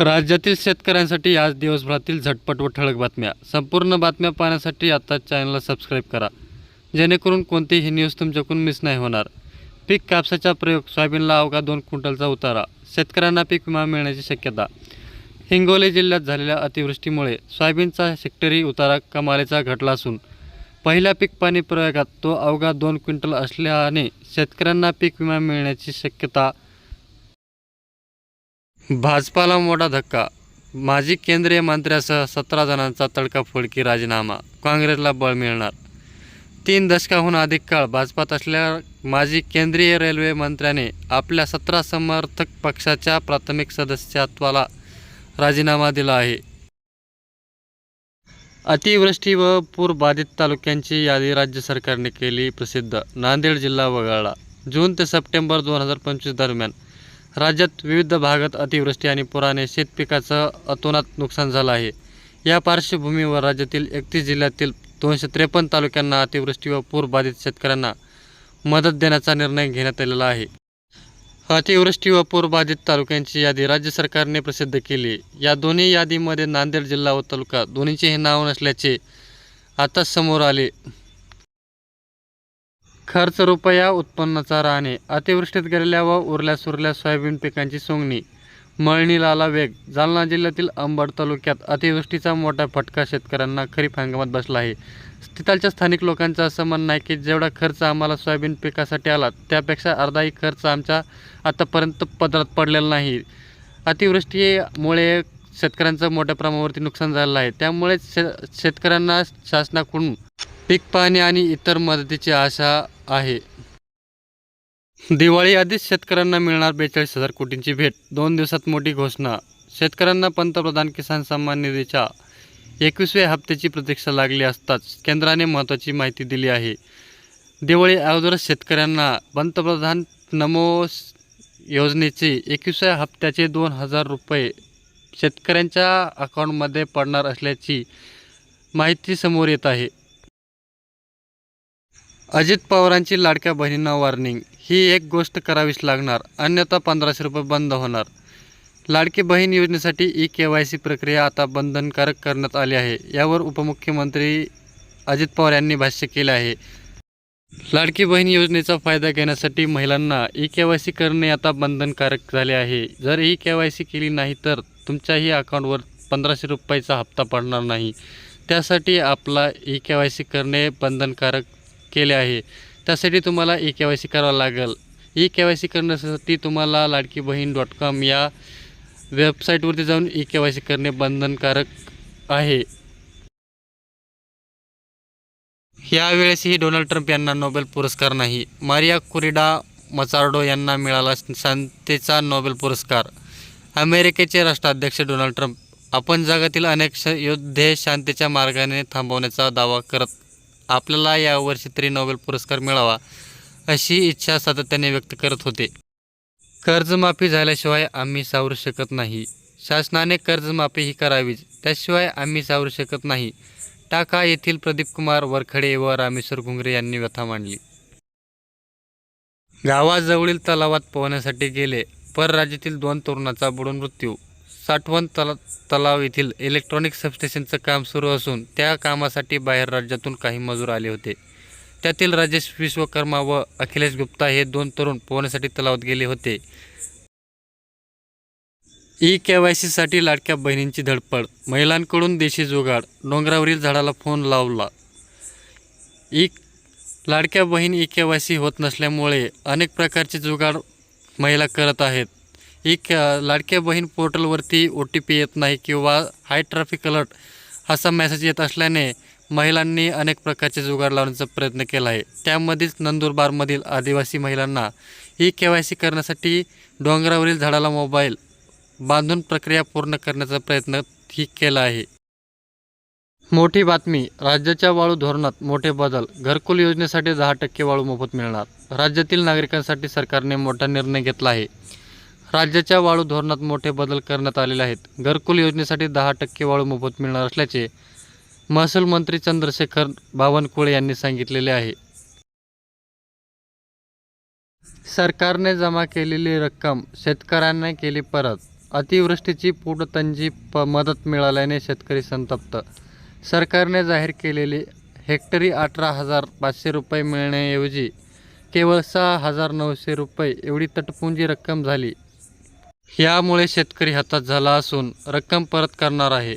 राज्यातील शेतकऱ्यांसाठी आज दिवसभरातील झटपट व ठळक बातम्या. संपूर्ण बातम्या पाहण्यासाठी आता चॅनलला सबस्क्राईब करा. जेणेकरून कोणतीही न्यूज तुमच्याकडून मिस नाही होणार. पीक कापसाचा प्रयोग सोयाबीनला अवघा दोन क्विंटलचा उतारा. शेतकऱ्यांना पीक विमा मिळण्याची शक्यता. हिंगोली जिल्ह्यात झालेल्या अतिवृष्टीमुळे सोयाबीनचा सेक्टरी उतारा कमालीचा घटला असून पहिल्या पीक पाणी प्रयोगात तो अवघा दोन क्विंटल असल्याने शेतकऱ्यांना पीक विमा मिळण्याची शक्यता भाजपाला मोठा धक्का. माजी केंद्रीय मंत्र्यासह सतरा जणांचा तडकाफोडकी राजीनामा. काँग्रेसला बळ मिळणार. तीन दशकाहून अधिक काळ भाजपात असलेल्या माजी केंद्रीय रेल्वे मंत्र्याने आपल्या सतरा समर्थक पक्षाच्या प्राथमिक सदस्यत्वाला राजीनामा दिला आहे. अतिवृष्टी व पूरबाधित तालुक्यांची यादी राज्य सरकारने केली प्रसिद्ध. नांदेड जिल्हा वगळला. जून ते सप्टेंबर दोन हजार पंचवीस दरम्यान राज्यात विविध भागात अतिवृष्टी आणि पुराने शेतपिकाचं अतोनात नुकसान झालं आहे. या पार्श्वभूमीवर राज्यातील एकतीस जिल्ह्यातील दोनशे त्रेपन्न तालुक्यांना अतिवृष्टी व पूरबाधित शेतकऱ्यांना मदत देण्याचा निर्णय घेण्यात आलेला आहे. अतिवृष्टी व पूरबाधित तालुक्यांची यादी राज्य सरकारने प्रसिद्ध केली. या दोन्ही यादीमध्ये नांदेड जिल्हा व तालुका दोन्हीचेही नाव नसल्याचे आता समोर आले. खर्च रुपया उत्पन्नाचा राहणे अतिवृष्टीत गेलेल्या व उरल्या सुरल्या सोयाबीन पिकांची सोंगणी. मळणीलाला वेग. जालना जिल्ह्यातील अंबड तालुक्यात अतिवृष्टीचा मोठा फटका शेतकऱ्यांना खरीप हंगामात बसला आहे. तिथालच्या स्थानिक लोकांचं असं म्हणणं आहे की जेवढा खर्च आम्हाला सोयाबीन पिकासाठी आला त्यापेक्षा अर्धाही खर्च आमच्या आतापर्यंत पदरात पडलेला नाही. अतिवृष्टीमुळे शेतकऱ्यांचं मोठ्या प्रमाणावरती नुकसान झालेलं आहे. त्यामुळे शे शेतकऱ्यांना शासनाकडून पीक पाणी आणि इतर मदतीची आशा आहे. दिवाळी आधीच शेतकऱ्यांना मिळणार बेचाळीस हजार कोटींची भेट. दोन दिवसात मोठी घोषणा. शेतकऱ्यांना पंतप्रधान किसान सन्मान निधीच्या एकवीसव्या हप्त्याची प्रतीक्षा लागली असताच केंद्राने महत्त्वाची माहिती दिली आहे. दिवाळी अगोदरच शेतकऱ्यांना पंतप्रधान नमो योजनेचे एकवीसव्या हप्त्याचे दोन हजार रुपये शेतकऱ्यांच्या अकाउंटमध्ये पडणार असल्याची माहिती समोर येत आहे. अजित पवारांची लाडक्या बहिणींना वॉर्निंग ही एक गोष्ट करावीच लागणार. अन्यथा पंधराशे रुपये बंद होणार. लाडकी बहीण योजनेसाठी ई के वाय सी प्रक्रिया आता बंधनकारक करण्यात आली आहे. यावर उपमुख्यमंत्री अजित पवार यांनी भाष्य केले आहे. लाडकी बहीण योजनेचा फायदा घेण्यासाठी महिलांना ई के वाय सी करणे आता बंधनकारक झाले आहे. जर ई के वाय सी केली नाही तर तुमच्याही अकाउंटवर पंधराशे रुपयाचा हप्ता पडणार नाही. त्यासाठी आपला ई के वाय सी करणे बंधनकारक केले आहे. त्यासाठी तुम्हाला ई के वाय सी करावं लागेल. ई के वाय सी करण्यासाठी तुम्हाला लाडकी बहीण डॉट कॉम या वेबसाईटवरती जाऊन ई के वाय सी करणे बंधनकारक आहे. यावेळेसही डोनाल्ड ट्रम्प यांना नोबेल पुरस्कार नाही. मारिया कुरिडा मचार्डो यांना मिळाला शांततेचा नोबेल पुरस्कार. अमेरिकेचे राष्ट्राध्यक्ष डोनाल्ड ट्रम्प आपण जगातील अनेक श युद्धे शांतीच्या मार्गाने थांबवण्याचा दावा करत आपल्याला यावर्षी तरी नोबेल पुरस्कार मिळावा अशी इच्छा सातत्याने व्यक्त करत होते. कर्जमाफी झाल्याशिवाय आम्ही सावरू शकत नाही. शासनाने कर्जमाफी ही करावीच त्याशिवाय आम्ही सावरू शकत नाही. टाका येथील प्रदीपकुमार वरखडे व रामेश्वर घुंगरे यांनी व्यथा मांडली. गावाजवळील तलावात पोहण्यासाठी गेले परराज्यातील दोन तरुणाचा बुडून मृत्यू साठवण तला तलाव येथील इलेक्ट्रॉनिक सबस्टेशनचं काम सुरू असून त्या कामासाठी बाहेर राज्यातून काही मजूर आले होते. त्यातील राजेश विश्वकर्मा व अखिलेश गुप्ता हे दोन तरुण पोहण्यासाठी तलावात गेले होते. ई के वाय सीसाठी लाडक्या बहिणींची धडपड. महिलांकडून देशी जुगाड. डोंगरावरील झाडाला फोन लावला. ई लाडक्या बहीण ई के वाय सी होत नसल्यामुळे अनेक प्रकारचे जुगाड महिला करत आहेत. ही क लाडक्या बहीण पोर्टलवरती ओ टी पी येत नाही किंवा हाय ट्रॅफिक अलर्ट असा मेसेज येत असल्याने महिलांनी अनेक प्रकारचे जुगार लावण्याचा प्रयत्न केला आहे. त्यामध्येच नंदुरबारमधील आदिवासी महिलांना ई के वाय सी करण्यासाठी डोंगरावरील झाडाला मोबाईल बांधून प्रक्रिया पूर्ण करण्याचा प्रयत्न ही केला आहे. मोठी बातमी राज्याच्या वाळू धोरणात मोठे बदल. घरकुल योजनेसाठी दहा टक्के वाळू मोफत मिळणार. राज्यातील नागरिकांसाठी सरकारने मोठा निर्णय घेतला आहे. राज्याच्या वाळू धोरणात मोठे बदल करण्यात आलेले आहेत. घरकुल योजनेसाठी दहा टक्के वाळू मोफत मिळणार असल्याचे महसूल मंत्री चंद्रशेखर बावनकुळे यांनी सांगितलेले आहे. सरकारने जमा केलेली रक्कम शेतकऱ्यांना केली परत. अतिवृष्टीची पोटतंजी प मदत मिळाल्याने शेतकरी संतप्त. सरकारने जाहीर केलेली हेक्टरी अठरा हजार पाचशे रुपये मिळण्याऐवजी केवळ सहा हजार नऊशे रुपये एवढी तटपुंजी रक्कम झाली. यामुळे शेतकरी हातात झाला असून रक्कम परत करणार आहे.